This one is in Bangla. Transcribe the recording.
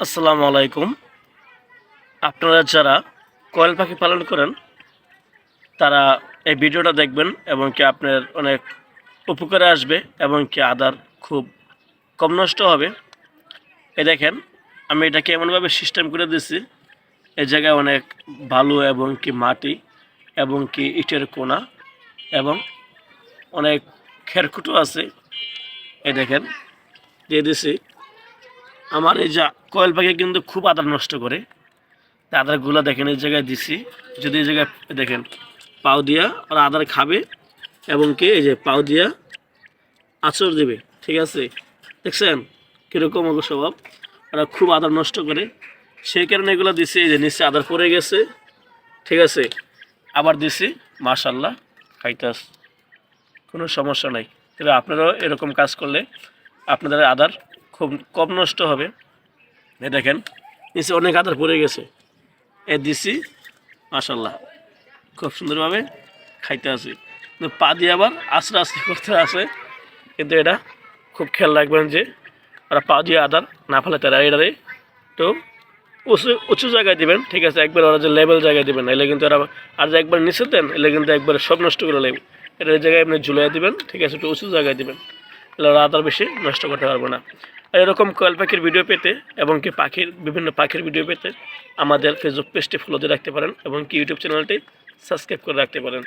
আসসালামু আলাইকুম। আপনারা যারা কোয়েল পাখি পালন করেন, তারা এই ভিডিওটা দেখবেন এবং কি আপনার অনেক উপকারে আসবে এবং কি আদার খুব কম নষ্ট হবে। এই দেখেন, আমি এটাকে এমনভাবে সিস্টেম করে দিছি এই জায়গায় অনেক বালু এবং কি মাটি এবং কি ইটের কোনা এবং অনেক খেরকুটো আছে। এই দেখেন, দিয়ে দিছি আমার এই যা কয়েল পাখি কিন্তু খুব আদার নষ্ট করে। তা আদারগুলো দেখেন এই জায়গায় দিছি। যদি এই জায়গায় দেখেন, পাও দিয়া ওরা আদার খাবে এবং কি এই যে পাও দিয়া আচর দেবে, ঠিক আছে? দেখছেন কীরকম ওগো স্বভাব? ওরা খুব আদার নষ্ট করে। সেই কারণে এগুলো দিছি, এই যে নিচে আদার পড়ে গেছে, ঠিক আছে? আবার দিছি মাশাল্লাহ খাইতাস, কোনো সমস্যা নাই। তবে আপনারাও এরকম কাজ করলে আপনাদের আদার খুব কম নষ্ট হবে। এ দেখেন, নিচে অনেক আদার পড়ে গেছে। এ দিছি মাশাল্লাহ খুব সুন্দরভাবে খাইতে আছে। কিন্তু পা দিয়ে আবার আস্তে আস্তে করতে আছে। কিন্তু এটা খুব খেয়াল রাখবেন যে, ওরা পা দিয়ে আদার না ফেলে তারা এটারে তো উঁচু উঁচু জায়গায় দিবেন, ঠিক আছে? একবার ওরা যে লেভেল জায়গায় দিবেন এলে কিন্তু এরা আর যে একবার নিচে দেন, এলে কিন্তু একবার সব নষ্ট করে নেবে এটা এই জায়গায় আপনি ঝুলিয়ে দিবেন, ঠিক আছে? একটু উঁচু জায়গায় দিবেন। তাহলে আর বেশি নষ্ট করতে পারব না। এরকম কয়েল পাখির ভিডিও পেতে এবং কি পাখির, বিভিন্ন পাখির ভিডিও পেতে আমাদের ফেসবুক পেজটি ফলো দিয়ে রাখতে পারেন এবং কি ইউটিউব চ্যানেলটি সাবস্ক্রাইব করে রাখতে পারেন।